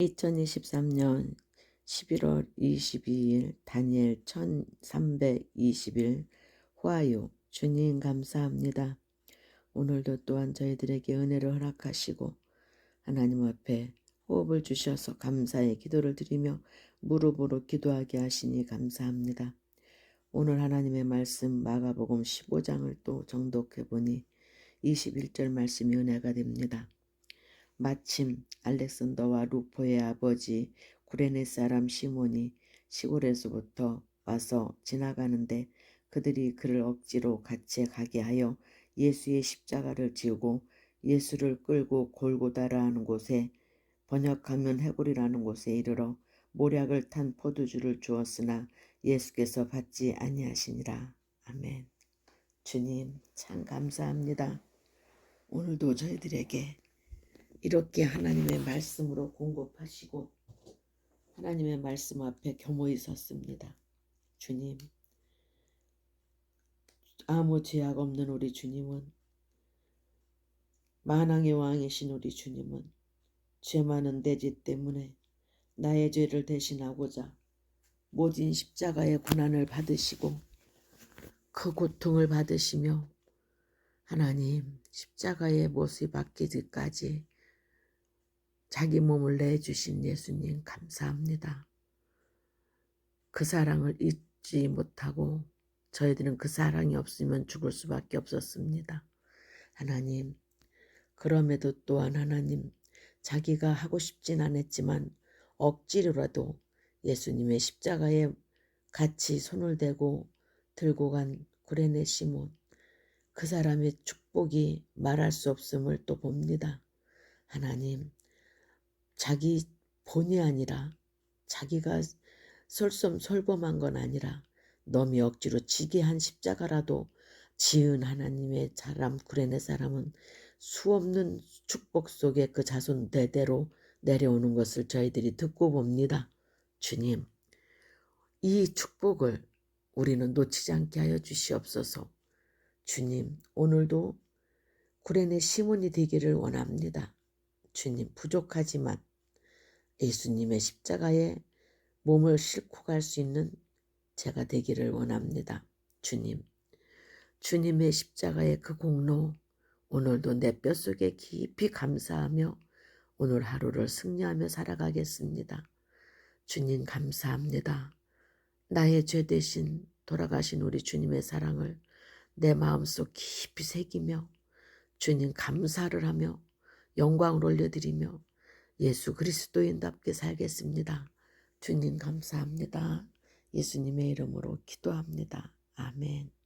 2023년 11월 22일 다니엘 1320일 화요 주님 감사합니다. 오늘도 또한 저희들에게 은혜를 허락하시고 하나님 앞에 호흡을 주셔서 감사의 기도를 드리며 무릎으로 기도하게 하시니 감사합니다. 오늘 하나님의 말씀 마가복음 15장을 또 정독해 보니 21절 말씀이 은혜가 됩니다. 마침 알렉산더와 루포의 아버지 구레네 사람 시몬이 시골에서부터 와서 지나가는데 그들이 그를 억지로 같이 가게 하여 예수의 십자가를 지우고 예수를 끌고 골고다라 하는 곳에 번역하면 해골이라는 곳에 이르러 모략을 탄 포도주를 주었으나 예수께서 받지 아니하시니라. 아멘. 주님 참 감사합니다. 오늘도 저희들에게 이렇게 하나님의 말씀으로 공급하시고 하나님의 말씀 앞에 겸허히 섰습니다. 주님, 아무 죄악 없는 우리 주님은 만왕의 왕이신 우리 주님은 죄 많은 대지 때문에 나의 죄를 대신하고자 모진 십자가의 고난을 받으시고 그 고통을 받으시며 하나님 십자가의 못이 바뀌기까지 자기 몸을 내주신 예수님 감사합니다. 그 사랑을 잊지 못하고 저희들은 그 사랑이 없으면 죽을 수밖에 없었습니다. 하나님, 그럼에도 또한 하나님, 자기가 하고 싶진 않았지만 억지로라도 예수님의 십자가에 같이 손을 대고 들고 간 구레네 시몬, 그 사람의 축복이 말할 수 없음을 또 봅니다. 하나님, 자기 본이 아니라 자기가 설섬설범한 건 아니라 너미 억지로 지게 한 십자가라도 지은 하나님의 사람 구레네 사람은 수없는 축복 속에 그 자손 대대로 내려오는 것을 저희들이 듣고 봅니다. 주님, 이 축복을 우리는 놓치지 않게 하여 주시옵소서. 주님, 오늘도 구레네 시몬이 되기를 원합니다. 주님, 부족하지만 예수님의 십자가에 몸을 싣고 갈 수 있는 제가 되기를 원합니다. 주님, 주님의 십자가의 그 공로 오늘도 내 뼛속에 깊이 감사하며 오늘 하루를 승리하며 살아가겠습니다. 주님 감사합니다. 나의 죄 대신 돌아가신 우리 주님의 사랑을 내 마음속 깊이 새기며 주님 감사를 하며 영광을 올려드리며 예수 그리스도인답게 살겠습니다. 주님 감사합니다. 예수님의 이름으로 기도합니다. 아멘.